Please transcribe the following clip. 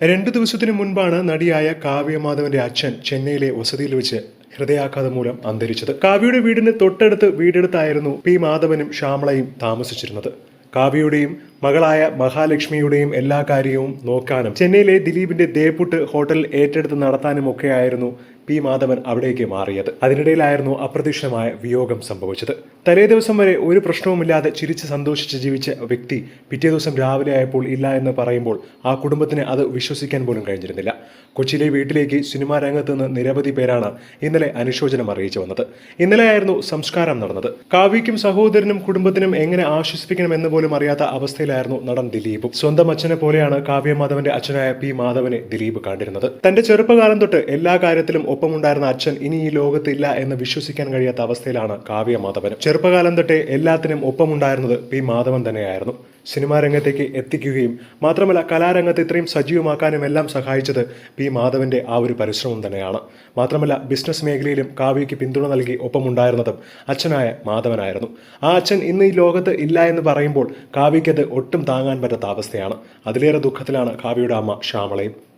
രണ്ടു ദിവസത്തിനു മുൻപാണ് നടിയായ കാവ്യമാധവന്റെ അച്ഛൻ ചെന്നൈയിലെ വസതിയിൽ വെച്ച് ഹൃദയാഘാതം മൂലം അന്തരിച്ചത്. കാവ്യയുടെ വീടിന് തൊട്ടടുത്ത് വീടെടുത്തായിരുന്നു പി മാധവനും ശ്യാമളയും താമസിച്ചിരുന്നത്. കാവ്യയുടെയും മകളായ മഹാലക്ഷ്മിയുടെയും എല്ലാ കാര്യവും നോക്കാനും. ചെന്നൈയിലെ ദിലീപിന്റെ ദേപ്പുട്ട് ഹോട്ടൽ ഏറ്റെടുത്ത് നടത്താനും ഒക്കെയായിരുന്നു പി മാധവൻ അവിടേക്ക് മാറിയത്. അതിനിടയിലായിരുന്നു അപ്രതീക്ഷിതമായ വിയോഗം സംഭവിച്ചത്. തലേ ദിവസം വരെ ഒരു പ്രശ്നവുമില്ലാതെ ചിരിച്ച് സന്തോഷിച്ച് ജീവിച്ച വ്യക്തി പിറ്റേ ദിവസം രാവിലെ ആയപ്പോൾ ഇല്ല എന്ന് പറയുമ്പോൾ ആ കുടുംബത്തിന് അത് വിശ്വസിക്കാൻ പോലും കഴിഞ്ഞിരുന്നില്ല. കൊച്ചിയിലെ വീട്ടിലേക്ക് സിനിമാ രംഗത്ത് നിന്ന് നിരവധി പേരാണ് ഇന്നലെ അനുശോചനം അറിയിച്ചു വന്നത്. ഇന്നലെയായിരുന്നു സംസ്കാരം നടന്നത്. കാവ്യയ്ക്കും സഹോദരനും കുടുംബത്തിനും എങ്ങനെ ആശ്വസിപ്പിക്കണമെന്ന് പോലും അറിയാത്ത അവസ്ഥയിലായിരുന്നു നടൻ ദിലീപും. സ്വന്തം അച്ഛനെ പോലെയാണ് കാവ്യ മാധവന്റെ അച്ഛനായ പി മാധവനെ ദിലീപ് കണ്ടിരുന്നത്. തന്റെ ചെറുപ്പകാലം തൊട്ട് എല്ലാ കാര്യത്തിലും ഒപ്പമുണ്ടായിരുന്ന അച്ഛൻ ഇനി ഈ ലോകത്തില്ല എന്ന് വിശ്വസിക്കാൻ കഴിയാത്ത അവസ്ഥയിലാണ് കാവ്യ മാധവനും ചെറുപ്പകാലം തൊട്ടേ എല്ലാത്തിനും ഒപ്പമുണ്ടായിരുന്നത് പി മാധവൻ തന്നെയായിരുന്നു. സിനിമാ രംഗത്തേക്ക് എത്തിക്കുകയും മാത്രമല്ല കലാരംഗത്ത് ഇത്രയും സജീവമാക്കാനും എല്ലാം സഹായിച്ചത് പി മാധവന്റെ ആ ഒരു പരിശ്രമം തന്നെയാണ്. മാത്രമല്ല ബിസിനസ് മേഖലയിലും കാവ്യയ്ക്ക് പിന്തുണ നൽകി ഒപ്പമുണ്ടായിരുന്നതും അച്ഛനായ മാധവനായിരുന്നു. ആ അച്ഛൻ ഇന്ന് ഈ ലോകത്ത് ഇല്ല എന്ന് പറയുമ്പോൾ കാവ്യയ്ക്കത് ഒട്ടും താങ്ങാൻ പറ്റാത്ത അവസ്ഥയാണ്. അതിലേറെ ദുഃഖത്തിലാണ് കാവ്യയുടെ അമ്മ ശ്യാമളയും.